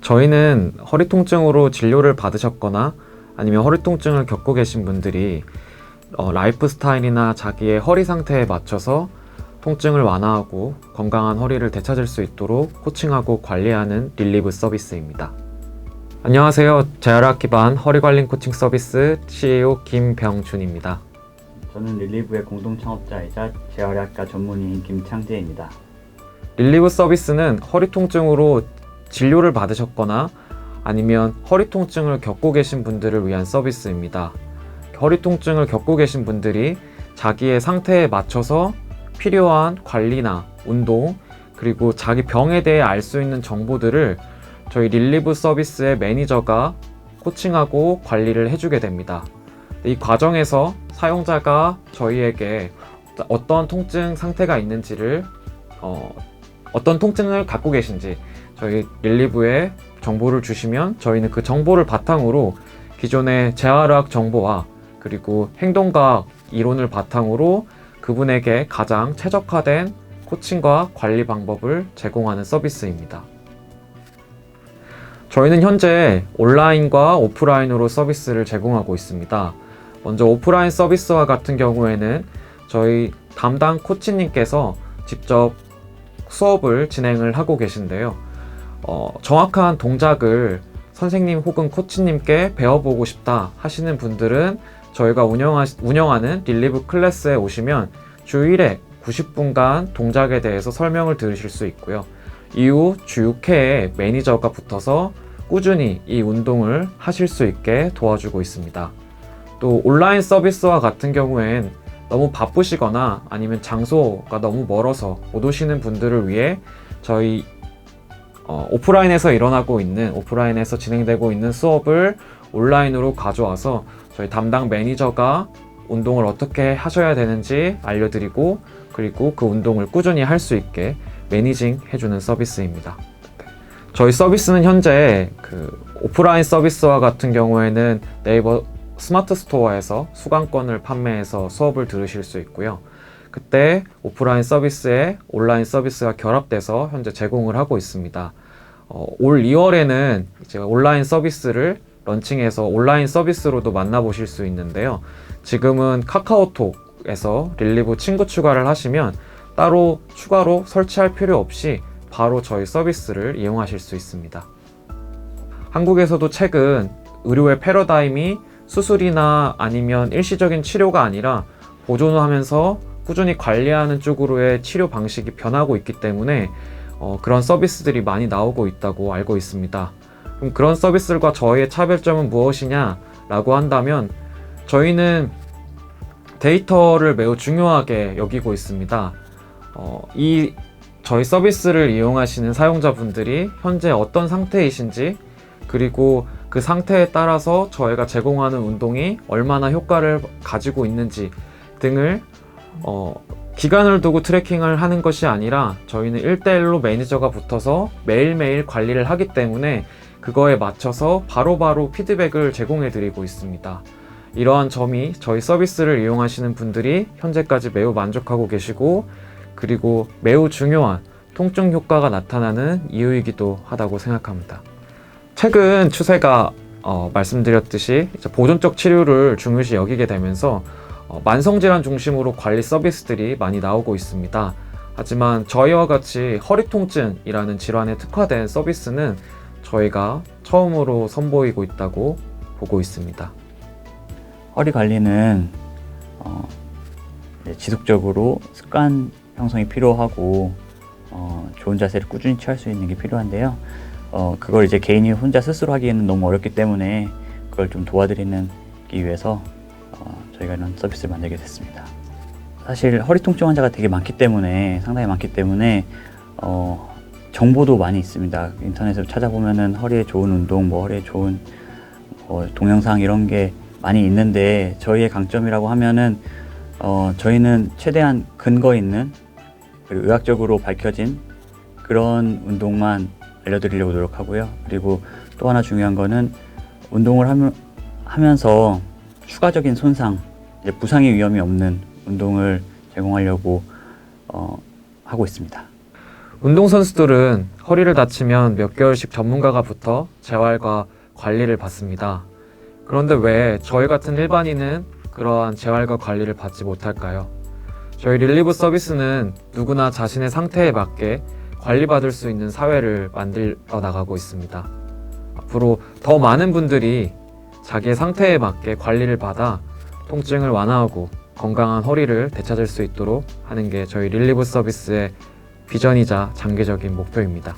저희는 허리 통증으로 진료를 받으셨거나 아니면 허리 통증을 겪고 계신 분들이 어, 라이프 스타일이나 자기의 허리 상태에 맞춰서 통증을 완화하고 건강한 허리를 되찾을 수 있도록 코칭하고 관리하는 릴리브 서비스입니다. 안녕하세요. 재활학 기반 허리 관리 코칭 서비스 CEO 김병준입니다. 저는 릴리브의 공동 창업자이자 재활의학과 전문의인 김창재입니다. 릴리브 서비스는 허리 통증으로 진료를 받으셨거나 아니면 허리 통증을 겪고 계신 분들을 위한 서비스입니다. 허리 통증을 겪고 계신 분들이 자기의 상태에 맞춰서 필요한 관리나 운동 그리고 자기 병에 대해 알 수 있는 정보들을 저희 릴리브 서비스의 매니저가 코칭하고 관리를 해주게 됩니다. 이 과정에서 사용자가 저희에게 어떤 통증 상태가 있는지를 어, 어떤 통증을 갖고 계신지 저희 릴리브에 정보를 주시면 저희는 그 정보를 바탕으로 기존의 재활학 정보와 그리고 행동과학 이론을 바탕으로 그분에게 가장 최적화된 코칭과 관리 방법을 제공하는 서비스입니다. 저희는 현재 온라인과 오프라인으로 서비스를 제공하고 있습니다. 먼저 오프라인 서비스와 같은 경우에는 저희 담당 코치님께서 직접 수업을 진행을 하고 계신데요. 어, 정확한 동작을 선생님 혹은 코치님께 배워보고 싶다 하시는 분들은 저희가 운영하, 운영하는 릴리브 클래스에 오시면 주 1회 90분간 동작에 대해서 설명을 들으실 수 있고요. 이후 주 6회에 매니저가 붙어서 꾸준히 이 운동을 하실 수 있게 도와주고 있습니다. 또 온라인 서비스와 같은 경우엔 너무 바쁘시거나 아니면 장소가 너무 멀어서 못 오시는 분들을 위해 저희 어, 오프라인에서 일어나고 있는 오프라인에서 진행되고 있는 수업을 온라인으로 가져와서 저희 담당 매니저가 운동을 어떻게 하셔야 되는지 알려드리고 그리고 그 운동을 꾸준히 할 수 있게 매니징 해주는 서비스입니다. 저희 서비스는 현재 그 오프라인 서비스와 같은 경우에는 네이버 스마트 스토어에서 수강권을 판매해서 수업을 들으실 수 있고요. 그때 오프라인 서비스에 온라인 서비스가 결합돼서 현재 제공을 하고 있습니다. 어, 올 2월에는 이제 온라인 서비스를 런칭해서 온라인 서비스로도 만나보실 수 있는데요. 지금은 카카오톡에서 릴리브 친구 추가를 하시면 따로 추가로 설치할 필요 없이 바로 저희 서비스를 이용하실 수 있습니다. 한국에서도 최근 의료의 패러다임이 수술이나 아니면 일시적인 치료가 아니라 보존하면서 꾸준히 관리하는 쪽으로의 치료 방식이 변하고 있기 때문에 어, 그런 서비스들이 많이 나오고 있다고 알고 있습니다. 그럼 그런 서비스들과 저희의 차별점은 무엇이냐 라고 한다면 저희는 데이터를 매우 중요하게 여기고 있습니다. 어, 이 저희 서비스를 이용하시는 사용자분들이 현재 어떤 상태이신지 그리고 그 상태에 따라서 저희가 제공하는 운동이 얼마나 효과를 가지고 있는지 등을 어, 기간을 두고 트래킹을 하는 것이 아니라 저희는 1대1로 매니저가 붙어서 매일매일 관리를 하기 때문에 그거에 맞춰서 바로 바로 피드백을 제공해 드리고 있습니다. 이러한 점이 저희 서비스를 이용하시는 분들이 현재까지 매우 만족하고 계시고 그리고 매우 중요한 통증 효과가 나타나는 이유이기도 하다고 생각합니다. 최근 추세가 어, 말씀드렸듯이 보존적 치료를 중요시 여기게 되면서 어, 만성질환 중심으로 관리 서비스들이 많이 나오고 있습니다. 하지만 저희와 같이 허리 통증이라는 질환에 특화된 서비스는 저희가 처음으로 선보이고 있다고 보고 있습니다. 허리 관리는 어, 이제 지속적으로 습관 형성이 필요하고 어, 좋은 자세를 꾸준히 취할 수 있는 게 필요한데요. 어, 그걸 이제 개인이 혼자 스스로 하기에는 너무 어렵기 때문에 그걸 좀 도와드리는 기 위해서 어, 저희가 이런 서비스를 만들게 됐습니다. 사실 허리 통증 환자가 되게 많기 때문에 상당히 많기 때문에 어, 정보도 많이 있습니다. 인터넷으로 찾아보면은 허리에 좋은 운동, 뭐 허리에 좋은 뭐 동영상 이런 게 많이 있는데 저희의 강점이라고 하면은 어, 저희는 최대한 근거 있는 그리고 의학적으로 밝혀진 그런 운동만 알려드리려고 노력하고요. 그리고 또 하나 중요한 거는 운동을 하면, 하면서 추가적인 손상, 부상의 위험이 없는 운동을 제공하려고 어, 하고 있습니다. 운동선수들은 허리를 다치면 몇 개월씩 전문가가 붙어 재활과 관리를 받습니다. 그런데 왜 저희 같은 일반인은 그러한 재활과 관리를 받지 못할까요? 저희 릴리브 서비스는 누구나 자신의 상태에 맞게 관리받을 수 있는 사회를 만들어 나가고 있습니다. 앞으로 더 많은 분들이 자기의 상태에 맞게 관리를 받아 통증을 완화하고 건강한 허리를 되찾을 수 있도록 하는 게 저희 릴리브 서비스의 비전이자 장기적인 목표입니다.